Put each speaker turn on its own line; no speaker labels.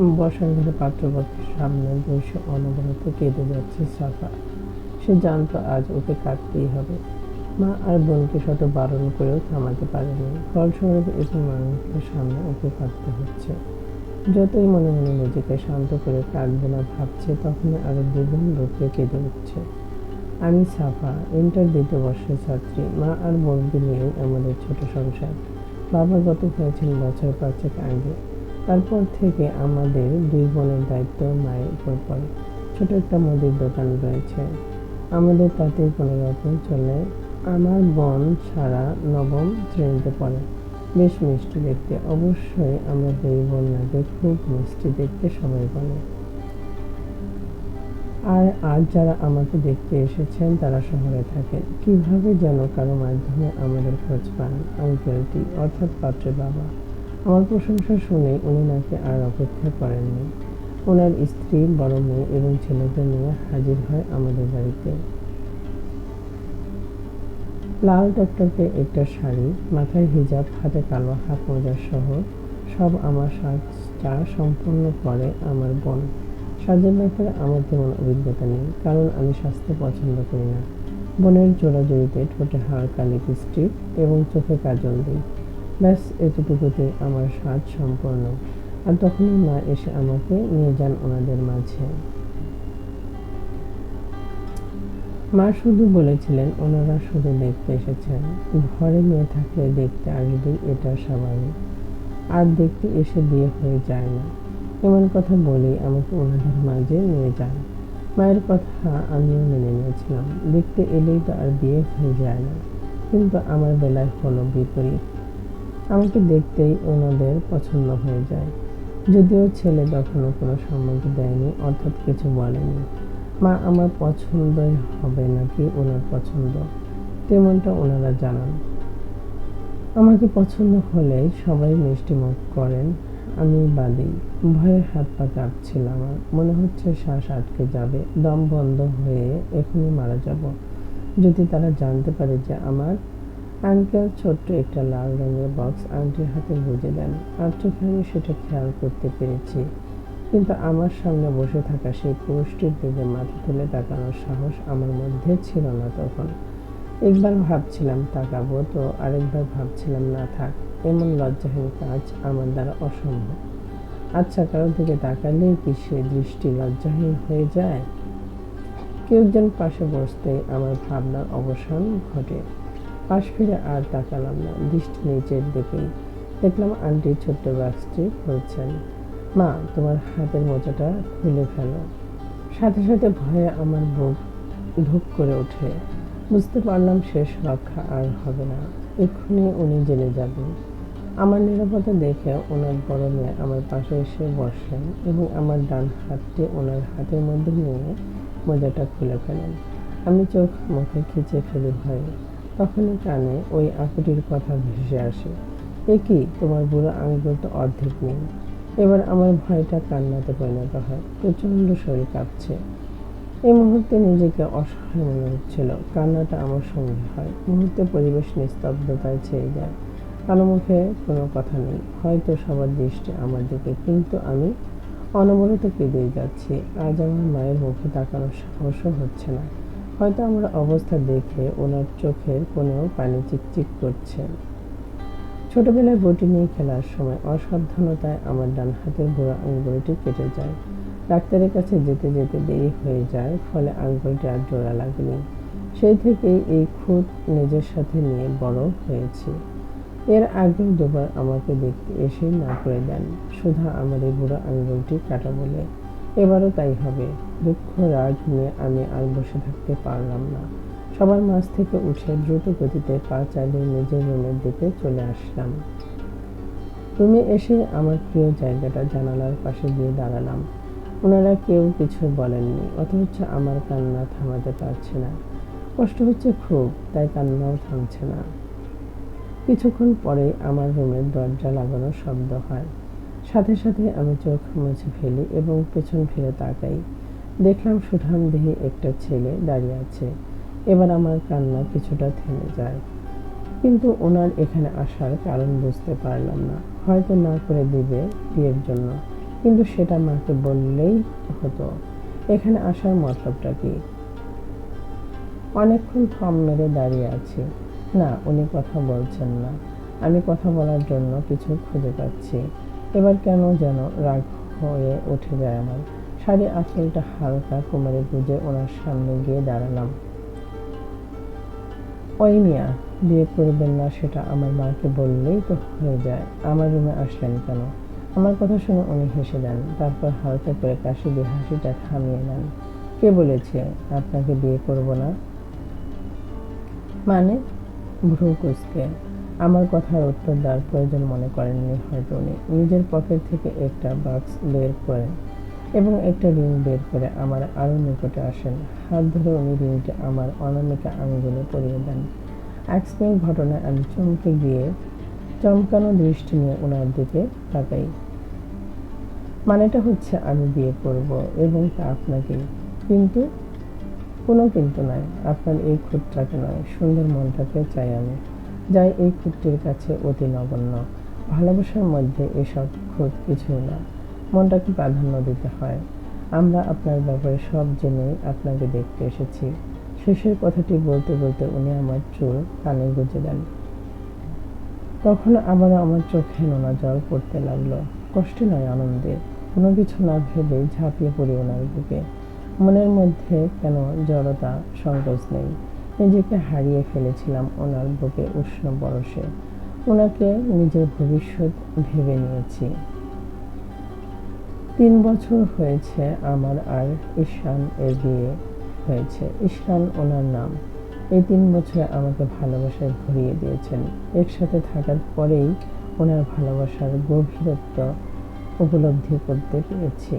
বসার ঘরে পাত্রপক্ষের সামনে বসে অনবরত কেঁদে যাচ্ছে সাফা। সে জানতো আজ ওকে কাটতেই হবে। মা আর বোনকে শত বারণ করেও থামাতে পারেনি। ফলস্বরূপ এসে মানুষের সামনে ওকে কাটতে হচ্ছে। যতই মনে মনে নিজেকে শান্ত করে কাটবো না ভাবছে, তখনই আরও দ্বিগুণ রূপে কেঁদে উঠছে। আমি সাফা, ইন্টার দ্বিতীয় বর্ষের ছাত্রী। মা আর বোনকে নিয়েই আমাদের ছোট সংসার। বাবা গত হয়েছেন বছর পাঁচেক আগে। তারপর থেকে আমাদের দুই বোনের দায়িত্ব মায়ের উপর পড়ে। ছোট একটা মুদির দোকান রয়েছে। আমাদের তাতেই কোনো রকম চলে আমার বোন সারা নবম শ্রেণীতে পড়ে। বেশ মিষ্টি দেখতে। অবশ্যই আমরা দুই বোন নাকি খুব মিষ্টি দেখতে সবাই বলে। আর আজ যারা আমাকে দেখতে এসেছেন, তারা শহরে থাকেন কীভাবে যেন কারও মাধ্যমে আমাদের খোঁজ পান আঙ্কেলটি অর্থাৎ পাত্রের বাবা। আমার প্রশংসা শুনে উনি নাকি আর অপেক্ষা করেননি। ওনার স্ত্রী, বড় মেয়ে এবং ছেলেকে নিয়ে হাজির হয় আমাদের বাড়িতে। লাল টকটকে একটা শাড়ি, মাথায় হিজাব, হাতে কালো হাত মোজা সহ সব আমার সাজটা সম্পূর্ণ করে আমার বোন। সাজের ব্যাপারে আমার তেমন অভিজ্ঞতা নেই, কারণ আমি স্বাস্থ্য পছন্দ করি না। বোনের জোড়াজড়িতে ঠোঁটে হালকা লিপস্টিক এবং চোখে কাজল দিই। ব্যাস এতটুকুতে আমার সাজ সম্পূর্ণ আর তখনই মা এসে আমাকে নিয়ে যান ওনাদের মাঝে। মা শুধু বলেছিলেন, ওনারা শুধু দেখতে এসেছেন। ঘরে মেয়ে থাকলে দেখতে আসবেই এটা স্বাভাবিক। আর দেখতে এসে বিয়ে হয়ে যায় না। এমন কথা বলে আমাকে ওনাদের মাঝে নিয়ে যান। মায়ের কথা আমিও মেনে নিয়েছিলাম। দেখতে এলেই তো আর বিয়ে হয়ে যায় না। কিন্তু আমার বেলায় হলো বিপরীত। আমাকে দেখতেই ওনাদের পছন্দ হয়ে যায়। যদিও ছেলে তখনও কোনো সম্মত দেয়নি, অর্থাৎ কিছু বলেনি। মা, আমার পছন্দই হবে নাকি ওনার পছন্দ? তেমনটা ওনারা জানান। আমাকে পছন্দ হলে সবাই মিষ্টি মুখ করেন, আমি বাদী। ভয়ে হাত পা কাঁপছিল আমার মনে হচ্ছে শ্বাস আটকে যাবে। দম বন্ধ হয়ে এখনই মারা যাব। যদি তারা জানতে পারে যে আমার আঙ্কেল ছোট্ট একটা লাল রঙের বক্স আন্টির হাতে বুঝে দেন। চোখে সেটা খেয়াল করতে পেরেছি। কিন্তু আমার সামনে বসে থাকা সেই পুরুষটির দিকে মাথা তুলে তাকানোর সাহস আমার মধ্যে ছিল না তখন। একবার ভাবছিলাম তাকাবো তো আরেকবার ভাবছিলাম, না থাক, এমন লজ্জাহীন কাজ আমার দ্বারা অসম্ভব। আচ্ছা কারোর দিকে তাকালেই কি সে দৃষ্টি লজ্জাহীন হয়ে যায়? কেউ একজন পাশে বসতেই আমার ভাবনার অবসান ঘটে। পাশ ফিরে আর তাকালাম না, দৃষ্টি নিচের দিকেই দেখলাম আন্টি ছোট্ট বাক্সটি খুলছেন। মা, তোমার হাতের মোজাটা খুলে ফেলো। সাথে সাথে ভয়ে আমার বুক ধূপ করে ওঠে। বুঝতে পারলাম শেষ রক্ষা আর হবে না। এক্ষুনি উনি জেনে যাবেন। আমার নিরাপত্তা দেখে ওনার বড় মেয়ে আমার পাশে এসে বসলেন এবং আমার ডান হাতটি ওনার হাতের মধ্যে নিয়ে মোজাটা খুলে ফেলেন। আমি চোখ মুখে খিচে ফেলি ভয়ে। তখনই কানে ওই আকুটির কথা ভেসে আসে। এ কি? তোমার বুড়ো আঙ্গুল তো অর্ধেক নেই। এবার আমার ভয়টা কান্নাতে পরিণত হয়। প্রচণ্ড শরীর কাঁপছে। এই মুহূর্তে নিজেকে অসহায় মনে হচ্ছিল। কান্নাটা আমার সঙ্গে হয়। মুহূর্তে পরিবেশ নিস্তব্ধতায় ছেয়ে যায়। কারও মুখে কোনো কথা নেই। হয়তো সবার দৃষ্টি আমার দিকে। কিন্তু আমি অনবরত কেঁদেই যাচ্ছি। আজ আমার মায়ের মুখে তাকানোর সাহসও হচ্ছে না। হয়তো আমার অবস্থা দেখে ওনার চোখের কোনেও পানি চিকচিক করছে। ছোটবেলায় বটি নিয়ে খেলার সময় অসাবধানতায় আমার ডান হাতের বুড়ো আঙ্গুলটি কেটে যায়। ডাক্তারের কাছে যেতে যেতে দেরি হয়ে যায়, ফলে আঙ্গুলটি আর জোড়া লাগেনি। সেই থেকেই এই খুঁত নিজের সাথে নিয়ে বড় হয়েছি। এর আগেও দুবার আমাকে দেখতে এসেই না করে দেন। শুধু আমার এই বুড়ো আঙ্গুলটি কাটা বলে এবারও তাই হবে। দুঃখ রাগ নিয়ে আমি আর বসে থাকতে পারলাম না। সবার মাঝ থেকে উঠে দ্রুত গতিতে পা চালিয়ে নিজের রুমের দিকে চলে আসলাম। রুমে এসে আমার প্রিয় জায়গাটা জানালার পাশে গিয়ে দাঁড়ালাম। ওনারা কেউ কিছু বলেননি, অথচ আমার কান্না থামাতে পারছে না। কষ্ট হচ্ছে খুব, তাই কান্নাও থামছে না। কিছুক্ষণ পরেই আমার রুমের দরজা লাগানোর শব্দ হয়। সাথে সাথে আমি চোখ মুছে ফেলি এবং পেছন ফিরে তাকাই। দেখলাম সুঠাম দেহে একটা ছেলে দাঁড়িয়ে আছে। এবার আমার কান্না কিছুটা থেমে যায়। কিন্তু ওনার এখানে আসার কারণ বুঝতে পারলাম না। হয়তো না করে দিবে বিয়ের জন্য। কিন্তু সেটা মাকে বললেই হতো। এখানে আসার মতলবটা কি? অনেকক্ষণ থম মেরে দাঁড়িয়ে আছি। না, উনি কথা বলছেন না। আমি কথা বলার জন্য কিছু খুঁজে পাচ্ছি। এবার কেন যেন রাগ হয়ে উঠে যায় আমার শাড়ি আঁচলটা হালকা কোমরে গুজে ওনার সামনে গিয়ে দাঁড়ালাম। ওই মিয়া, বিয়ে করবেন না সেটা আমার মাকে বললেই তো হয়ে যায়। আমার রুমে আসলেন কেন? আমার কথা শুনে উনি হেসে দেন, তারপর হালকা করে কাশি দিয়ে হাসিটা থামিয়ে নেন। কে বলেছে আপনাকে বিয়ে করব না? মানে? ভ্রু কুচকে। আমার কথার উত্তর দেওয়ার প্রয়োজন মনে করেননি হয়তো উনি। নিজের পকেট থেকে একটা বাক্স বের করেন এবং একটা রিং বের করে আমার আরও নিকটে আসেন। হাত ধরে উনি রিংটা আমার অনামিকা আঙুলে পরিয়ে দেন। অ্যাক্সিডেন্ট ঘটনায় আমি চমকে গিয়ে চমকানো দৃষ্টি নিয়ে ওনার দিকে তাকাই। মানেটা হচ্ছে আমি বিয়ে করব এবং তা আপনাকেই কিন্তু, কোনো কিন্তু নয়, আপনার এই খুঁতটাকে নয়, সুন্দর মনটাকে চাই আমি। যাই এই খুঁতটির কাছে অতি নগণ্য। ভালোবাসার মধ্যে এসব খুঁত কিছুই না। মনটাকে প্রাধান্য দিতে হয়? আমরা আপনার ব্যাপারে সব জেনেই আপনাকে দেখতে এসেছি। শেষের কথাটি বলতে বলতে উনি আমার চুল কানে গুঁজে দেন। তখন আবারও আমার চোখে নোনা জল পড়তে লাগল। কষ্টে নয় আনন্দে। কোনো কিছু না ভেবে ঝাঁপিয়ে পড়ি ওনার বুকে। মনের মধ্যে কেন জড়তা, সংকোচ নেই। নিজেকে হারিয়ে ফেলেছিলাম ওনার বুকে উষ্ণ বরসে ওনাকে নিজের ভবিষ্যৎ ভেবে নিয়েছি। তিন বছর হয়েছে আমার আর ঈশান এর বিয়ে হয়েছে। ঈশান ওনার নাম। এই তিন বছরে আমাকে ভালোবাসায় ভরিয়ে দিয়েছেন। একসাথে থাকার পরেই ওনার ভালোবাসার গভীরত্ব উপলব্ধি করতে পেরেছি।